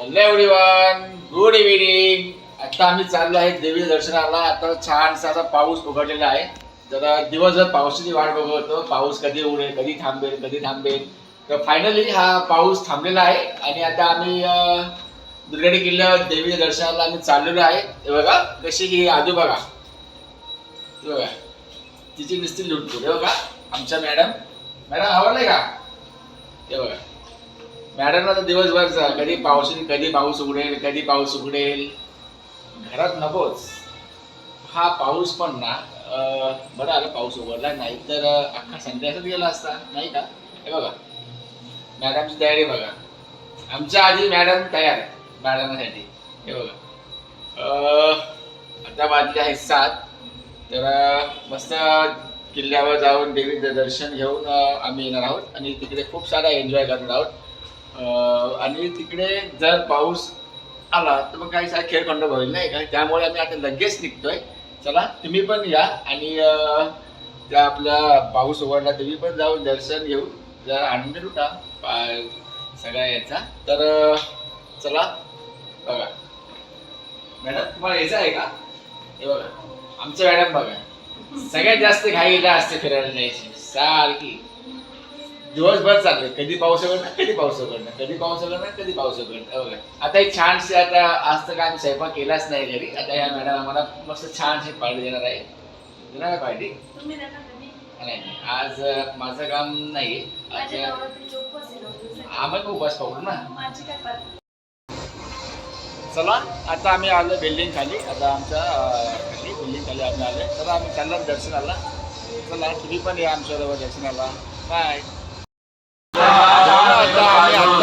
Hello everyone good evening आता आम्ही चाललो आहे देवी दर्शनाला. आता छानसा आता पाऊस उघडलेला आहे. जरा दिवसभर पावसाची वाट बघत होतो. पाऊस कधी उडेल कधी थांबेल कधी थांबेल. तर फायनली हा पाऊस थांबलेला आहे. आणि आता आम्ही दुर्गाडी किल्ल्यावर देवी दर्शनाला आम्ही चाललेलो आहे. हे बघा कशी ही आजू बघा. बघा. तिची नुसती लुटतो हे बघा आमच्या मॅडम. मॅडम आवडलंय का? हे बघा. मॅडम आता दिवसभर कधी पाऊस कधी पाऊस उघडेल कधी पाऊस उघडेल. घरात नकोच. हा पाऊस पण ना बरं आलं पाऊस उघडला नाही तर अख्खा संध्याकाळच गेला असता नाही का? हे बघा. मॅडमची तयारी बघा. आमच्या आधी मॅडम तयार आहे मॅडमसाठी. हे बघा. आता वाजले आहेत सात. तर मस्त किल्ल्यावर जाऊन देवीचं दर्शन घेऊन आम्ही येणार आहोत. आणि तिकडे खूप सारा एन्जॉय करणार आहोत. आणि तिकडे जर पाऊस आला तर मग काही सारा खेळखंड होईल नाही का? त्यामुळे आम्ही आता लगेच निघतोय. चला तुम्ही पण या आणि त्या आपला पाऊस उघडला तुम्ही पण जाऊन दर्शन घेऊ जर आनंद लुटा पा- सगळ्या याचा. तर चला बघा. मॅडम तुम्हाला यायचं आहे का? हे बघा. आमचं मॅडम बघा. सगळ्यात जास्त घाईला असते फिरायला जायची. सारखी. दिवसभर चालू आहे. कधी पाऊस उघडणार कधी पाऊस उघडणार कधी पाऊस उघडणार कधी पाऊस उघडणार. हो का? आता एक छानसे आता आज तर काय आम्ही स्वयंपाक केलाच नाही घरी. आता ह्या मॅडम आम्हाला मस्त छानशी पार्टी देणार आहे. देणार आहे पार्टी? नाही? आज माझं काम नाही आज. आम्ही पण उपास पाहू ना? चला आता आम्ही आलो बिल्डिंग खाली. आता आमच्या खाली बिल्डिंग खाली आम्ही आलो चला आम्ही चाललो दर्शनाला. चला तुम्ही पण या आमच्याबरोबर दर्शनाला. बाय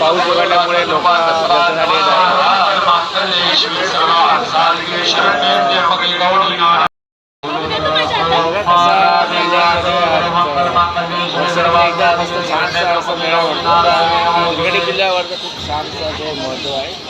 पाऊस उघडल्यामुळे लोक दर्शनाला येत आहे बघा कसा वर्षाला एकदा मस्त छानसा असं मेळा भरतो उघडे किल्ल्यावर तर खूप छानसा असं महत्त्व आहे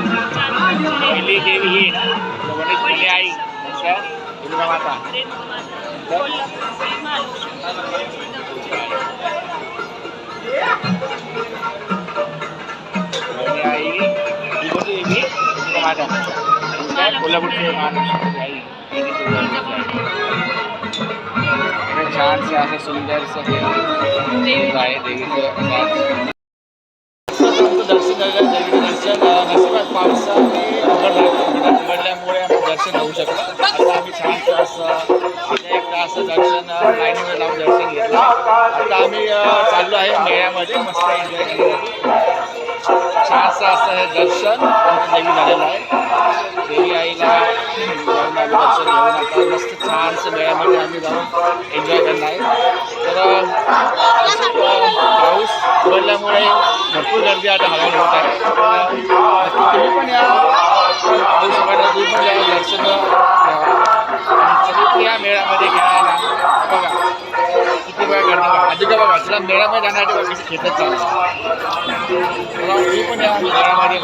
पहिली देवी ही ना गणेश पहिली आई नंतर दुर्गा माता पहिली आई ही कोणती देवी दुर्गा माता नंतर कोल्हापूरची महालक्ष्मी आई इकडे असं सुंदरसं हे देवीचं आहे देवीचं दर्शन देवीचं दर्शन अं, नशिबात पावसाने उघडल्यामुळे आम्ही दर्शन होऊ शकलो. आता आम्ही छानसं असं एक तास दर्शन लाईनीवर लावून दर्शन घेतलं. आता आम्ही चाललो आहे मेळ्यामध्ये. मस्त एन्जॉय करण्यासाठी छानसं असं हे दर्शन देवी झालेलं आहे. देवी आईला जाऊन आम्ही दर्शन घेऊन आता मस्त छानसं मेळ्यामध्ये आम्ही जाऊन एन्जॉय करणार आहे. तर पाऊस पडल्यामुळे भरपूर गर्दी आता हवामान होत आहे. तुम्ही पण या. पाऊस उघडला तुम्ही पण या. दर्शन आधी मेळामध्ये मेळ्यामध्ये जाण्यासाठी बघा खेळत चालू पण या मेळ्यामध्ये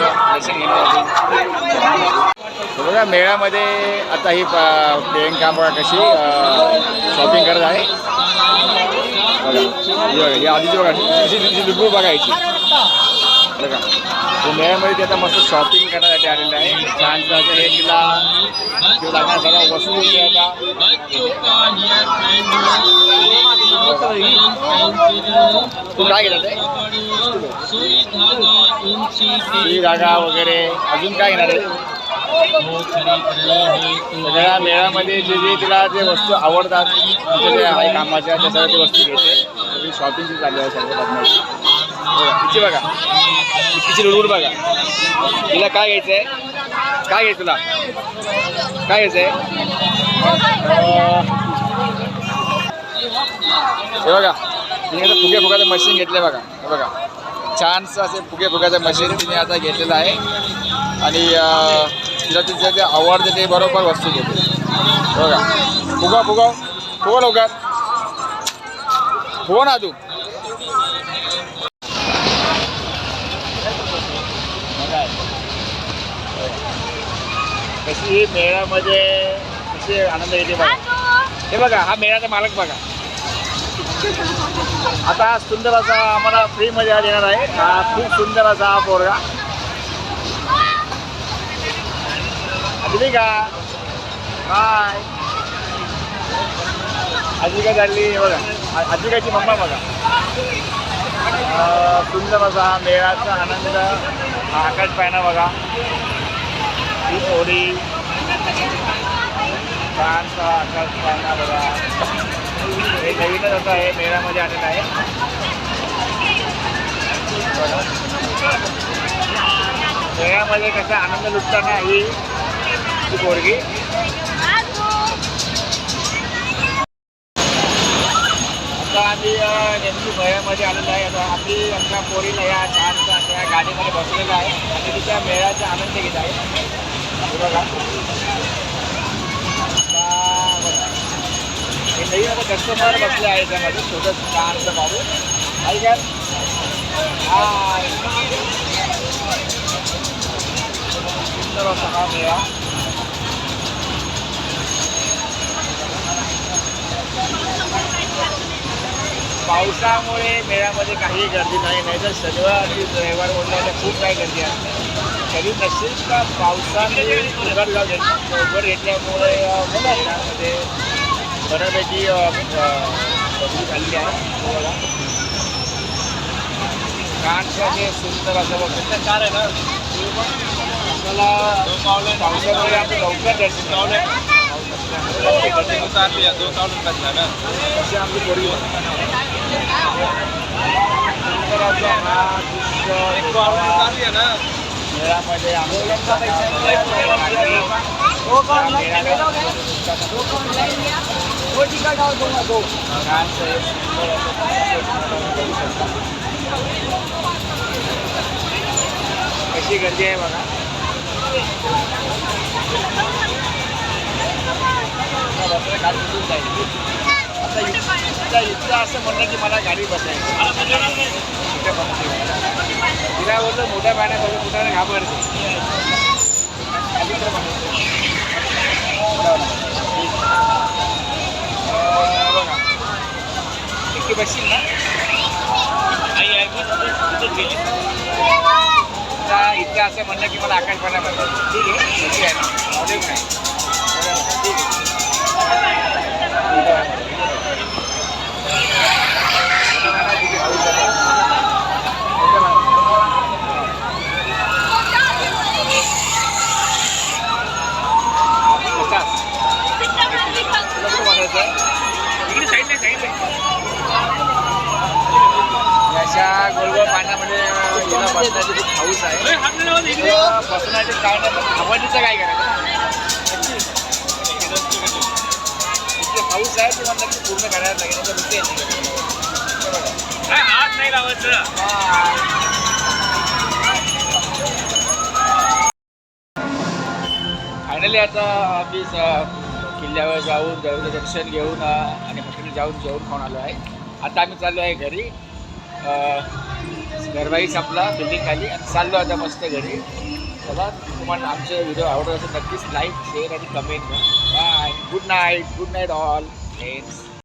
बघा मेळ्यामध्ये आता ही प्रियंका बघा कशी शॉपिंग करत आहे बघा आधीची बघा ही आधीची बघा तिची बघा तो मेळ्यामध्ये ते आता मस्त शॉपिंग करण्यासाठी आलेलं आहे. छान असं हे तिला तिला लागणार सगळ्या वस्तू होती आता. तू काय घेणार ते धागा वगैरे. अजून काय घेणार आहे? सगळ्या मेळ्यामध्ये जे जे तिला जे वस्तू आवडतात तिच्या जे आहे कामाच्या त्या सगळ्या वस्तू घेते. शॉपिंग चालू आहे सर्व बघा, तिची बघा तिची लुडबुड बघा. तिला काय घ्यायचं आहे काय घ्यायचं तुला? काय घ्यायचं आहे हे बघा. तिने आता फुगे फुगाचं मशीन घेतलं बघा. हे बघा. छानसं असे फुगे फुगाचं मशीन तिने आता घेतलेलं आहे. आणि तिला तिचं जे आवडते ते बरोबर वस्तू घेते बघा. फुगा फुगा फुगा लवकर. हो ना तू. कशी मेळ्यामध्ये कशी आनंद येते बघा. हे बघा हा मेळ्याचा मालक बघा. आता हा सुंदर असा आम्हाला फ्रीमध्ये हा देणार आहे. हा खूप सुंदर असा हा पोरगा. दिली का हाय आजी काय चालली हे बघा. आ- आजी कायची मम्मा बघा. सुंदर असा हा मेळाचा आनंद आकाश पायना बघा. ही होडी छानसा आकाश बघा हे नवीनच असं आहे मेळ्यामध्ये आलेलं आहे. मेळ्यामध्ये कसा आनंद लुटताना ही पोरगी. आता आम्ही नेमकी मेळ्यामध्ये आलेलो आहे. आता आम्ही आमच्या पोरीला या छानसा अशा गाडीमध्ये बसलेलं आहे. आणि तिच्या मेळ्याचा आनंद घेत आहे. नवीन आता कस्टमर बसले आहे त्यामध्ये छोटं छानसं बाबू आहे का सुंदर असा हा मेळा पावसामुळे मेळ्यामध्ये काही गर्दी नाही नाही तर शनिवार आणि रविवार बोलल्याने खूप काही गर्दी असते. कधी नसेल का पावसाने उघडला घेत उघड घेतल्यामुळे अं, त्यामध्ये म्हणजे बऱ्यापैकी बदली झालेली आहे हे बघा छानसं सुंदर असं बघतो कार आहे ना? आपल्याला पावसामुळे आपण लवकर दर्शन मेळामध्ये कशी गर्दी आहे बघा आता बसलं गाडी कुठून जाईल आता इथं इथं असं म्हणलं की मला गाडी बसायची. तिला बोलतो मोठ्या पाण्यात कुठं घाबरते. बसशील ना? आता इतकं असं म्हणलं की मला आकाश पाण्या बसायचं. ठीक आहे? कशी आहे. ना ठीक आहे. अशा गोलगोल पाण्यामध्ये हिला बसण्याची खूप हाऊस आहे हिला बसण्याचे काय नाही पण काय करायचं हाऊस आहे ते म्हणतात की पूर्ण करायला लागेल नाही फायनली आता आम्ही किल्ल्यावर जाऊन देवचं दर्शन घेऊन आणि हॉटेल जाऊन जेवण खाऊन आलो आहे. आता आम्ही चाललो आहे घरी. अ, गरबाई संपला बिल्डिंग खाली आणि चाललो आता मस्त घरी. चला तुम्हाला आमचे व्हिडिओ आवडत असेल नक्कीच लाईक शेअर आणि comment bye good night good night all friends